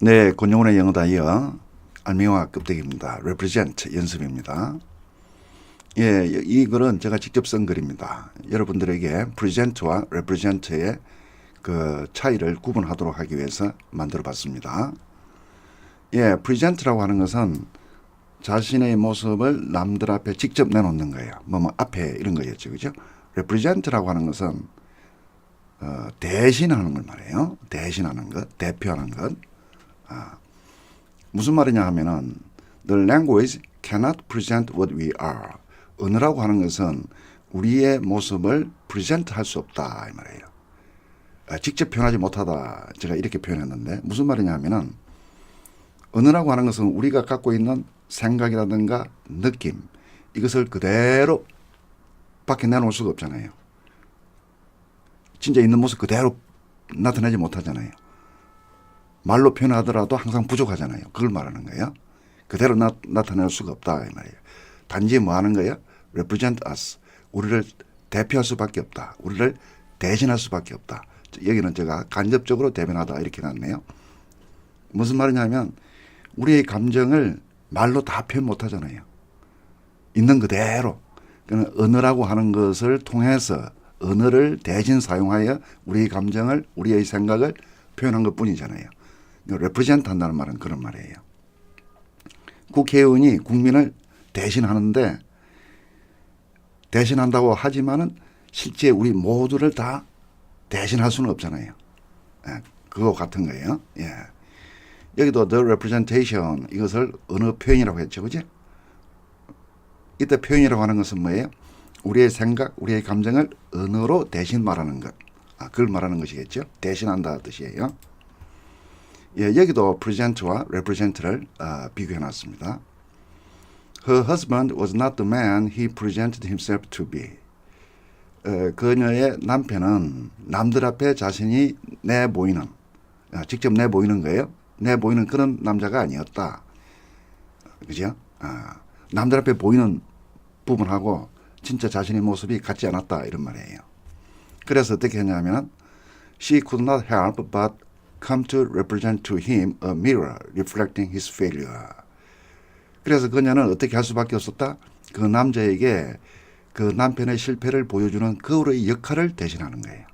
네, 권영훈의 영어 다이어 알미와 껍데기입니다. represent 연습입니다. 예, 이 글은 제가 직접 쓴 글입니다. 여러분들에게 present와 represent의 그 차이를 구분하도록 하기 위해서 만들어 봤습니다. 예, present라고 하는 것은 자신의 모습을 남들 앞에 직접 내놓는 거예요. 뭐, 뭐 앞에 이런 거였죠. 그죠? represent라고 하는 것은 어, 대신하는 걸 말해요. 대신하는 것, 대표하는 것. 아, 무슨 말이냐 하면은 the language cannot present what we are. 언어라고 하는 것은 우리의 모습을 present 할수 없다 이 말이에요. 아, 직접 표현하지 못하다 제가 이렇게 표현했는데 무슨 말이냐 하면은 언어라고 하는 것은 우리가 갖고 있는 생각이라든가 느낌 이것을 그대로 밖에 내놓을 수가 없잖아요. 진짜 있는 모습 그대로 나타내지 못하잖아요. 말로 표현하더라도 항상 부족하잖아요. 그걸 말하는 거예요. 그대로 나, 나타낼 수가 없다 이 말이에요. 단지 뭐 하는 거예요? represent us. 우리를 대표할 수밖에 없다. 우리를 대신할 수밖에 없다. 여기는 제가 간접적으로 대변하다 이렇게 났네요. 무슨 말이냐면 우리의 감정을 말로 다 표현 못 하잖아요. 있는 그대로. 그는 언어라고 하는 것을 통해서 언어를 대신 사용하여 우리의 감정을 우리의 생각을 표현한 것 뿐이잖아요. 레프레젠트 한다는 말은 그런 말이에요. 국회의원이 국민을 대신하는데 대신한다고 하지만은 실제 우리 모두를 다 대신할 수는 없잖아요. 예, 그거 같은 거예요. 예. 여기도 the representation 이것을 언어 표현이라고 했죠. 그지? 이때 표현이라고 하는 것은 뭐예요? 우리의 생각, 우리의 감정을 언어로 대신 말하는 것. 아, 그걸 말하는 것이겠죠. 대신한다 뜻이에요. 예, 여기도 present와 represent를 아, 비교해 놨습니다. Her husband was not the man he presented himself to be. 어, 그녀의 남편은 남들 앞에 자신이 내 보이는, 아, 직접 내 보이는 거예요. 내 보이는 그런 남자가 아니었다. 그죠? 아, 남들 앞에 보이는 부분하고 진짜 자신의 모습이 같지 않았다 이런 말이에요. 그래서 어떻게 했냐면 she could not help but come to represent to him a mirror reflecting his failure. 그래서 그녀는 어떻게 할 수밖에 없었다. 그 남자에게 그 남편의 실패를 보여주는 거울의 역할을 대신하는 거예요.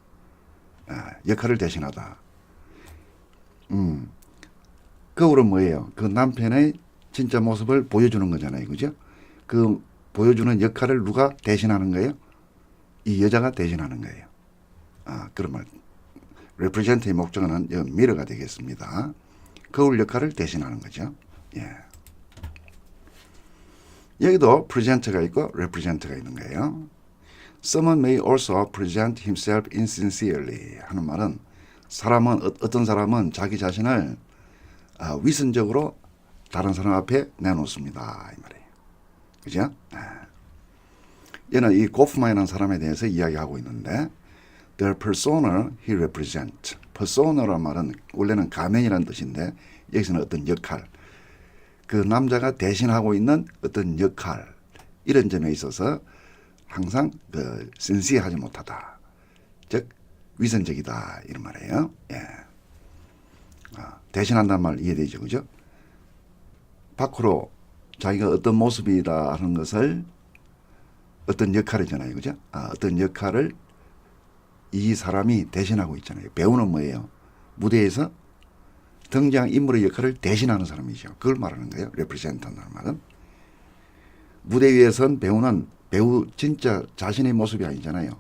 아, 역할을 대신하다. 음, 거울은 뭐예요? 그 남편의 진짜 모습을 보여주는 거잖아요, 그죠? 그 보여주는 역할을 누가 대신하는 거예요? 이 여자가 대신하는 거예요. 아, 그런 말. 목적어는 여 미러가 되겠습니다. 거울 역할을 대신하는 거죠. 예. 여기도 present가 있고 represent가 있는 거예요. Someone may also present himself insincerely 하는 말은 사람은 어- 어떤 사람은 자기 자신을 아, 위선적으로 다른 사람 앞에 내놓습니다 이 말이에요. 그죠? 네. 얘는 이 고프만이라는 사람에 대해서 이야기하고 있는데 the persona he represents. persona란 말은 원래는 가면이라는 뜻인데 여기서는 어떤 역할. 그 남자가 대신하고 있는 어떤 역할 이런 점에 있어서 항상 그 신시하지 못하다. 즉 위선적이다 이런 말이에요. 예. 아, 대신한다는 말 이해되죠, 그죠? 밖으로 자기가 어떤 모습이다 하는 것을 어떤 역할이잖아요, 그죠? 아, 어떤 역할을 이 사람이 대신하고 있잖아요. 배우는 뭐예요? 무대에서 등장 인물의 역할을 대신하는 사람이죠. 그걸 말하는 거예요. 레프레젠트라는 말은. 무대 위에선 배우는 배우 진짜 자신의 모습이 아니잖아요.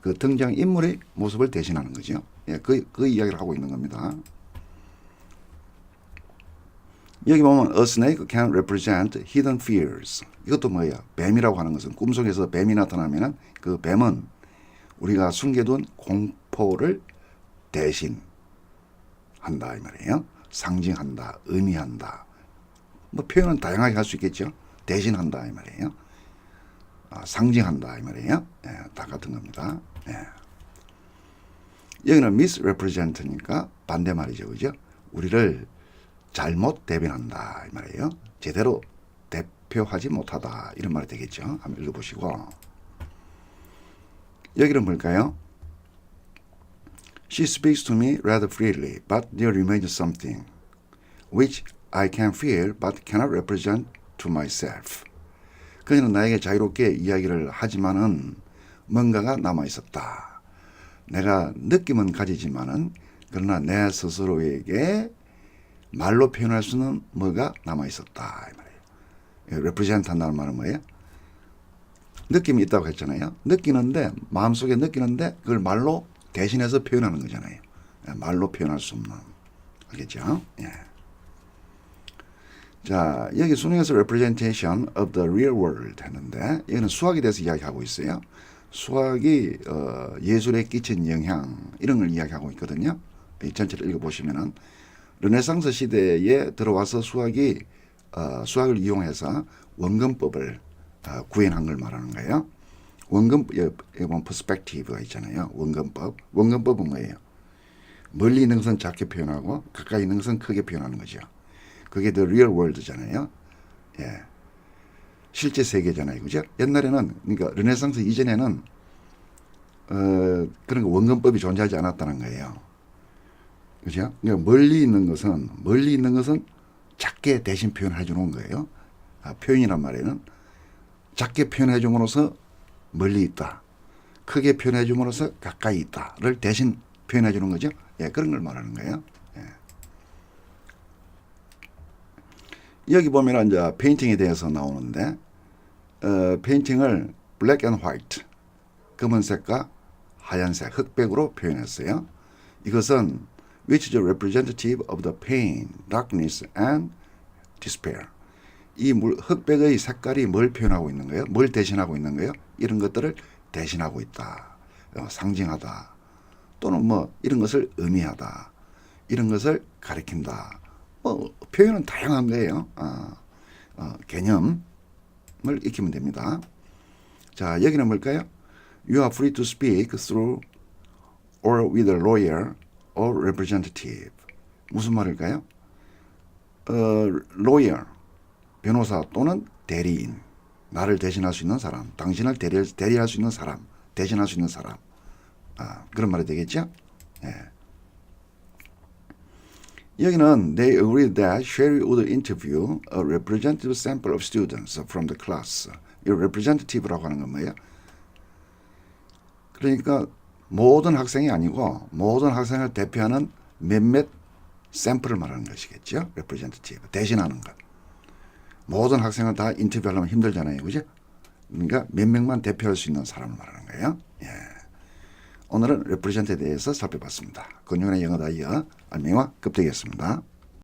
그 등장 인물의 모습을 대신하는 거죠. 예, 그, 그 이야기를 하고 있는 겁니다. 여기 보면 a snake can represent hidden fears. 이것도 뭐예요? 뱀이라고 하는 것은 꿈속에서 뱀이 나타나면은 그 뱀은 우리가 숨겨둔 공포를 대신 한다 이 말이에요. 상징한다, 의미한다. 뭐 표현은 다양하게 할 수 있겠죠. 대신한다 이 말이에요. 아, 상징한다 이 말이에요. 예, 다 같은 겁니다. 예. 여기는 misrepresent니까 반대 말이죠, 그죠? 우리를 잘못 대변한다 이 말이에요. 제대로 대표하지 못하다 이런 말이 되겠죠. 한번 읽어보시고 여기는 뭘까요? She speaks to me rather freely, but there remains something. which I can feel but cannot represent to myself. 그녀는 나에게 자유롭게 이야기를 하지만은 뭔가가 남아 있었다. 내가 느낌은 가지지만은 그러나 내 스스로에게 말로 표현할 수는 뭐가 남아 있었다 이 말이에요. represent 한다는 말은 뭐예요? 느낌이 있다고 했잖아요. 느끼는데 마음속에 느끼는데 그걸 말로 대신해서 표현하는 거잖아요. 예, 말로 표현할 수 없는 알겠죠? 예. 자 여기 수능에서 representation of the real world 했는데 여기는 수학에 대해서 이야기하고 있어요. 수학이 어, 예술에 끼친 영향 이런 걸 이야기하고 있거든요. 이 전체를 읽어보시면은 르네상스 시대에 들어와서 수학이 어, 수학을 이용해서 원근법을 어, 구현한 걸 말하는 거예요. 원근 보면 퍼스펙티브가 있잖아요. 원근법. 원근법은 뭐예요? 멀리 있는 것은 작게 표현하고 가까이 있는 것은 크게 표현하는 거죠. 그게 the world잖아요. 예. 실제 세계잖아요. 그죠? 옛날에는 그러니까 르네상스 이전에는 어, 그런 거 원근법이 존재하지 않았다는 거예요. 그죠? 그러니까 멀리 있는 것은 멀리 있는 것은 작게 대신 표현해 주는 거예요. 아, 표현이란 말에는 작게 표현해 줌으로써 멀리 있다. 크게 표현해 줌으로써 가까이 있다를 대신 표현해 주는 거죠. 예, 그런 걸 말하는 거예요. 예. 여기 보면 이제 페인팅에 대해서 나오는데 어, 페인팅을 블랙 앤 화이트 검은색과 하얀색 흑백으로 표현했어요. 이것은 which is representative of the pain, darkness and despair. 이 물, 흑백의 색깔이 뭘 표현하고 있는 거예요? 뭘 대신하고 있는 거예요? 이런 것들을 대신하고 있다. 어, 상징하다. 또는 뭐 이런 것을 의미하다. 이런 것을 가리킨다. 뭐 표현은 다양한 거예요. 어, 어, 개념을 익히면 됩니다. 자, 여기는 뭘까요? You are free to speak through or with a lawyer or representative. 무슨 말일까요? 어, lawyer, 변호사 또는 대리인. 나를 대신할 수 있는 사람, 당신을 대리, 대리할 수 있는 사람, 대신할 수 있는 사람. 아, 그런 말이 되겠죠? 예. 여기는 they agreed that Sherry would interview a representative sample of students from the class. 이 representative라고 하는 건 뭐예요? 그러니까 모든 학생이 아니고 모든 학생을 대표하는 몇몇 샘플을 말하는 것이겠죠. representative 대신하는 것. 모든 학생을 다 인터뷰하려면 힘들잖아요, 그죠? 그러니까 몇 명만 대표할 수 있는 사람을 말하는 거예요. 예. 오늘은 represent에 대해서 살펴봤습니다. 건용의 영어 다이어 알맹이와 급되겠습니다.